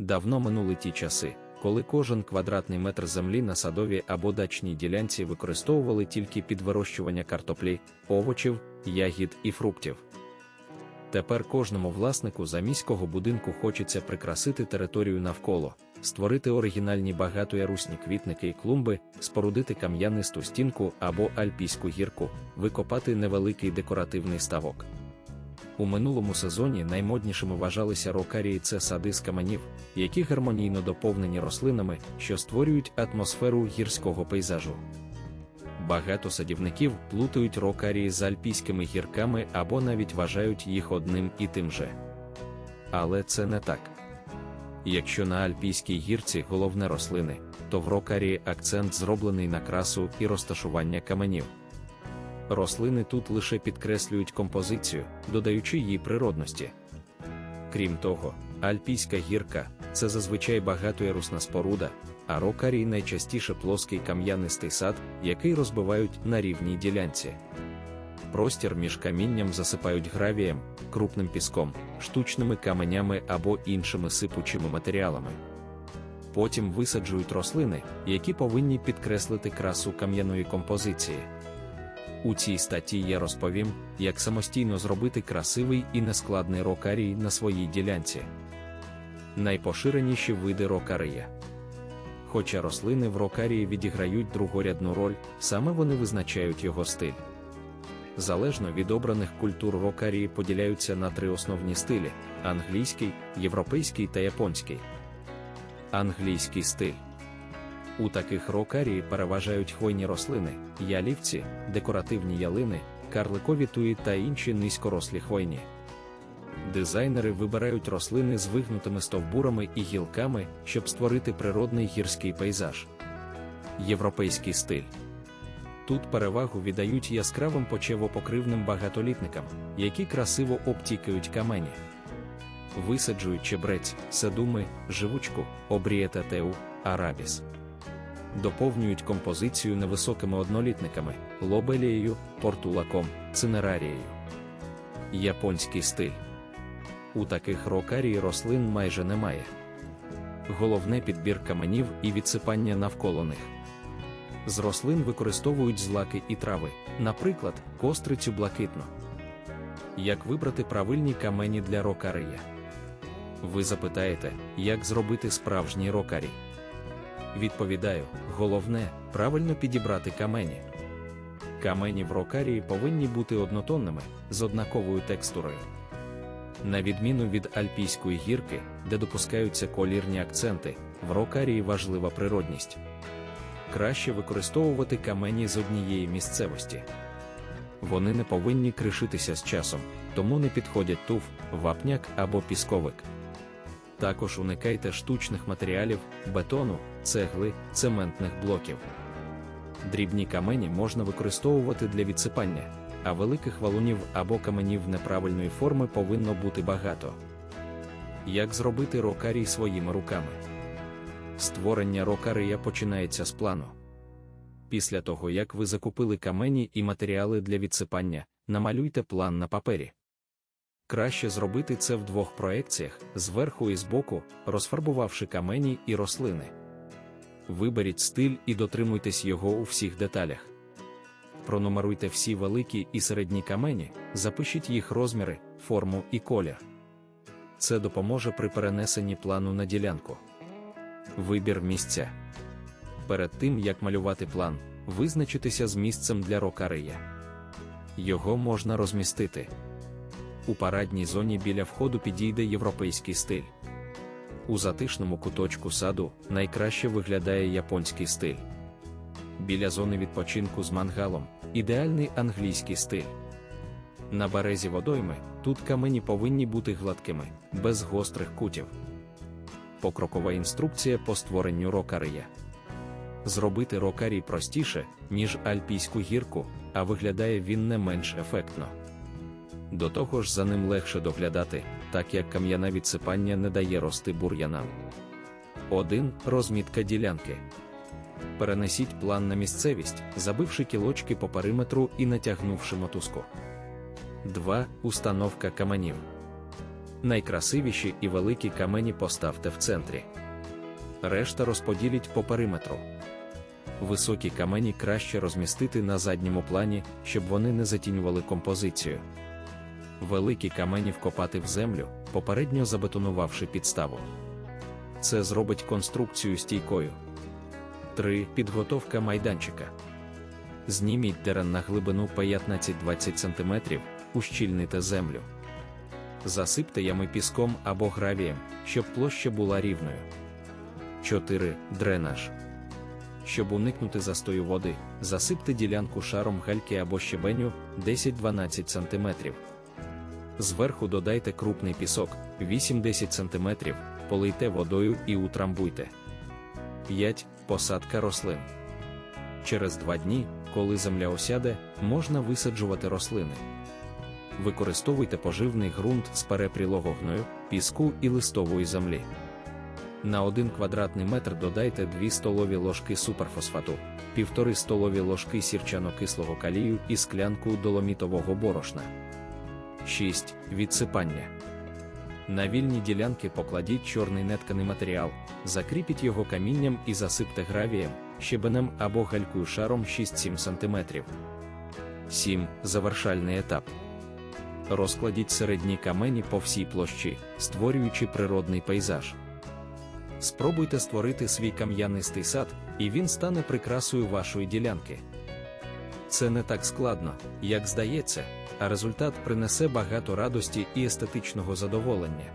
Давно минули ті часи, коли кожен квадратний метр землі на садовій або дачній ділянці використовували тільки під вирощування картоплі, овочів, ягід і фруктів. Тепер кожному власнику заміського будинку хочеться прикрасити територію навколо, створити оригінальні багатоярусні квітники і клумби, спорудити кам'янисту стінку або альпійську гірку, викопати невеликий декоративний ставок. У минулому сезоні наймоднішими вважалися рокарії це сади з каменів, які гармонійно доповнені рослинами, що створюють атмосферу гірського пейзажу. Багато садівників плутають рокарії з альпійськими гірками або навіть вважають їх одним і тим же. Але це не так. Якщо на альпійській гірці головне рослини, то в рокарії акцент зроблений на красу і розташування каменів. Рослини тут лише підкреслюють композицію, додаючи їй природності. Крім того, альпійська гірка це зазвичай багатоярусна споруда, а рокарій найчастіше плоский кам'янистий сад, який розбивають на рівній ділянці. Простір між камінням засипають гравієм, крупним піском, штучними каменями або іншими сипучими матеріалами. Потім висаджують рослини, які повинні підкреслити красу кам'яної композиції. У цій статті я розповім, як самостійно зробити красивий і нескладний рокарій на своїй ділянці. Найпоширеніші види рокарія. Хоча рослини в рокарії відіграють другорядну роль, саме вони визначають його стиль. Залежно від обраних культур рокарії поділяються на три основні стилі: англійський, європейський та японський. Англійський стиль. У таких рокарії переважають хвойні рослини, ялівці, декоративні ялини, карликові туї та інші низькорослі хвойні. Дизайнери вибирають рослини з вигнутими стовбурами і гілками, щоб створити природний гірський пейзаж. Європейський стиль. Тут перевагу віддають яскравим почевопокривним багатолітникам, які красиво обтікають камені. Висаджують чебрець, седуми, живучку, обрієтатеу, арабіс. Доповнюють композицію невисокими однолітниками, лобелією, портулаком, цинерарією. Японський стиль. У таких рокарій рослин майже немає. Головне підбір каменів і відсипання навколо них. З рослин використовують злаки і трави, наприклад, кострицю блакитну. Як вибрати правильні камені для рокария? Ви запитаєте, як зробити справжній рокарій? Відповідаю, головне правильно підібрати камені. Камені в рокарії повинні бути однотонними, з однаковою текстурою. На відміну від альпійської гірки, де допускаються колірні акценти, в рокарії важлива природність. Краще використовувати камені з однієї місцевості. Вони не повинні кришитися з часом, тому не підходять туф, вапняк або пісковик. Також уникайте штучних матеріалів, бетону, цегли, цементних блоків. Дрібні камені можна використовувати для відсипання, а великих валунів або каменів неправильної форми повинно бути багато. Як зробити рокарій своїми руками? Створення рокарія починається з плану. Після того, як ви закупили камені і матеріали для відсипання, намалюйте план на папері. Краще зробити це в двох проекціях зверху і збоку, розфарбувавши камені і рослини. Виберіть стиль і дотримуйтесь його у всіх деталях. Пронумеруйте всі великі і середні камені, запишіть їх розміри, форму і колір. Це допоможе при перенесенні плану на ділянку. Вибір місця. Перед тим як малювати план, визначитися з місцем для рокария. Його можна розмістити. У парадній зоні біля входу підійде європейський стиль. У затишному куточку саду найкраще виглядає японський стиль. Біля зони відпочинку з мангалом ідеальний англійський стиль. На березі водойми тут камені повинні бути гладкими, без гострих кутів. Покрокова інструкція по створенню рокария. Зробити рокарій простіше, ніж альпійську гірку, а виглядає він не менш ефектно. До того ж за ним легше доглядати, так як кам'яне відсипання не дає рости бур'янам. 1. Розмітка ділянки. Перенесіть план на місцевість, забивши кілочки по периметру і натягнувши мотузку. 2. Установка каменів. Найкрасивіші і великі камені поставте в центрі. Решта розподіліть по периметру. Високі камені краще розмістити на задньому плані, щоб вони не затінювали композицію. Великі камені вкопати в землю, попередньо забетонувавши підставу. Це зробить конструкцію стійкою. 3. Підготовка майданчика. Зніміть терен на глибину 15-20 см, ущільните землю. Засипте ями піском або гравієм, щоб площа була рівною. 4. Дренаж. Щоб уникнути застою води, засипте ділянку шаром гальки або щебеню 10-12 см. Зверху додайте крупний пісок 8-10 см, полийте водою і утрамбуйте. 5. Посадка рослин. Через два дні, коли земля осяде, можна висаджувати рослини. Використовуйте поживний ґрунт з перепрілого гною, піску і листової землі. На 1 квадратний метр додайте 2 столові ложки суперфосфату, 1,5 столові ложки сірчано-кислого калію і склянку доломітового борошна. 6. Відсипання. На вільні ділянки покладіть чорний нетканий матеріал, закріпіть його камінням і засипте гравієм, щебенем або галькою шаром 6-7 см. 7. Завершальний етап. Розкладіть середні камені по всій площі, створюючи природний пейзаж. Спробуйте створити свій кам'янистий сад, і він стане прикрасою вашої ділянки. Це не так складно, як здається, а результат принесе багато радості і естетичного задоволення.